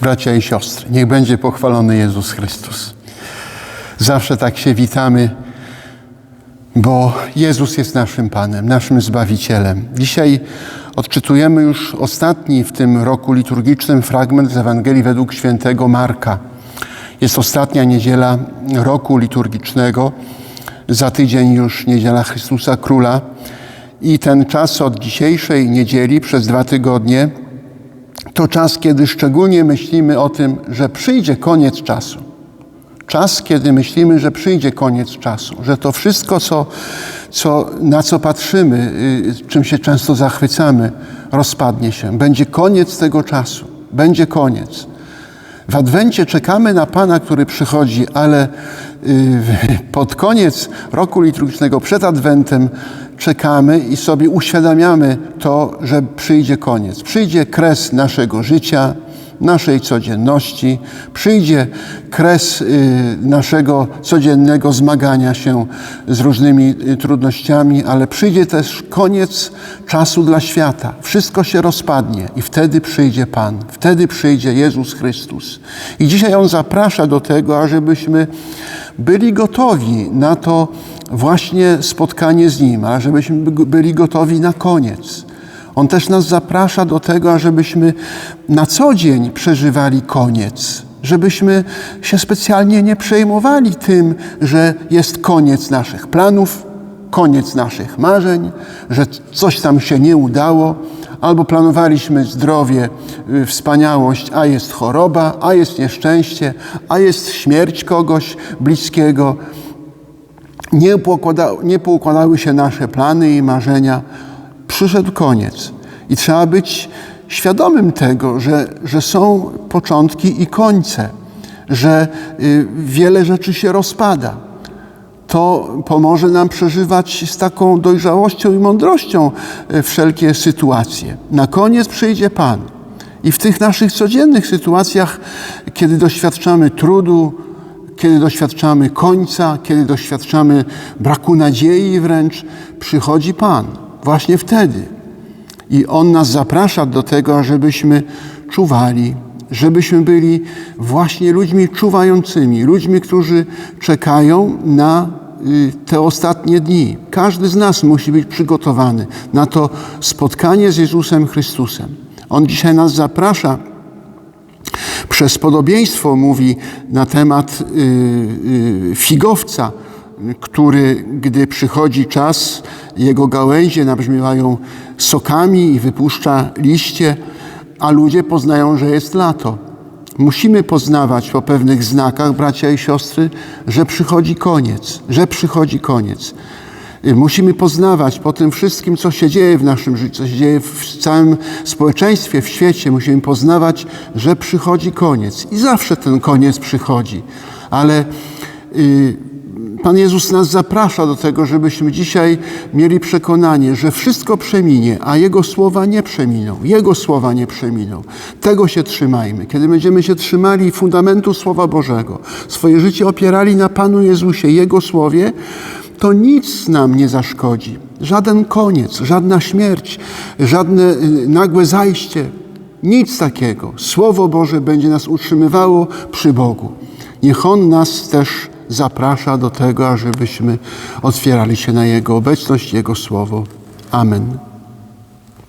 Bracia i siostry, niech będzie pochwalony Jezus Chrystus. Zawsze tak się witamy, bo Jezus jest naszym Panem, naszym Zbawicielem. Dzisiaj odczytujemy już ostatni w tym roku liturgicznym fragment z Ewangelii według świętego Marka. Jest ostatnia niedziela roku liturgicznego, za tydzień już niedziela Chrystusa Króla. I ten czas od dzisiejszej niedzieli przez dwa tygodnie to czas, kiedy szczególnie myślimy o tym, że przyjdzie koniec czasu. Czas, kiedy myślimy, że przyjdzie koniec czasu, że to wszystko, co, co, na co patrzymy, y, czym się często zachwycamy, rozpadnie się. Będzie koniec tego czasu. Będzie koniec. W Adwencie czekamy na Pana, który przychodzi, ale y, pod koniec roku liturgicznego, przed Adwentem, czekamy i sobie uświadamiamy to, że przyjdzie koniec. Przyjdzie kres naszego życia, naszej codzienności, przyjdzie kres y, naszego codziennego zmagania się z różnymi y, trudnościami, ale przyjdzie też koniec czasu dla świata. Wszystko się rozpadnie i wtedy przyjdzie Pan, wtedy przyjdzie Jezus Chrystus. I dzisiaj On zaprasza do tego, ażebyśmy byli gotowi na to właśnie spotkanie z Nim, a żebyśmy byli gotowi na koniec. On też nas zaprasza do tego, ażebyśmy na co dzień przeżywali koniec, żebyśmy się specjalnie nie przejmowali tym, że jest koniec naszych planów, koniec naszych marzeń, że coś tam się nie udało, albo planowaliśmy zdrowie, y, wspaniałość, a jest choroba, a jest nieszczęście, a jest śmierć kogoś bliskiego. Nie, poukłada, nie poukładały się nasze plany i marzenia przyszedł koniec. I trzeba być świadomym tego, że, że są początki i końce, że y, wiele rzeczy się rozpada. To pomoże nam przeżywać z taką dojrzałością i mądrością y, wszelkie sytuacje. Na koniec przyjdzie Pan. I w tych naszych codziennych sytuacjach, kiedy doświadczamy trudu, kiedy doświadczamy końca, kiedy doświadczamy braku nadziei wręcz, przychodzi Pan właśnie wtedy. I On nas zaprasza do tego, żebyśmy czuwali, żebyśmy byli właśnie ludźmi czuwającymi, ludźmi, którzy czekają na y, te ostatnie dni. Każdy z nas musi być przygotowany na to spotkanie z Jezusem Chrystusem. On dzisiaj nas zaprasza. Przez podobieństwo mówi na temat y, y, figowca, który, gdy przychodzi czas, jego gałęzie nabrzmiewają sokami i wypuszcza liście, a ludzie poznają, że jest lato. Musimy poznawać po pewnych znakach, bracia i siostry, że przychodzi koniec, że przychodzi koniec. Musimy poznawać po tym wszystkim, co się dzieje w naszym życiu, co się dzieje w całym społeczeństwie, w świecie. Musimy poznawać, że przychodzi koniec. I zawsze ten koniec przychodzi. Ale yy, Pan Jezus nas zaprasza do tego, żebyśmy dzisiaj mieli przekonanie, że wszystko przeminie, a Jego słowa nie przeminą. Jego słowa nie przeminą. Tego się trzymajmy. Kiedy będziemy się trzymali fundamentu Słowa Bożego, swoje życie opierali na Panu Jezusie, Jego słowie, to nic nam nie zaszkodzi. Żaden koniec, żadna śmierć, żadne y, nagłe zajście. Nic takiego. Słowo Boże będzie nas utrzymywało przy Bogu. Niech On nas też zaprasza do tego, ażebyśmy otwierali się na Jego obecność, Jego Słowo. Amen.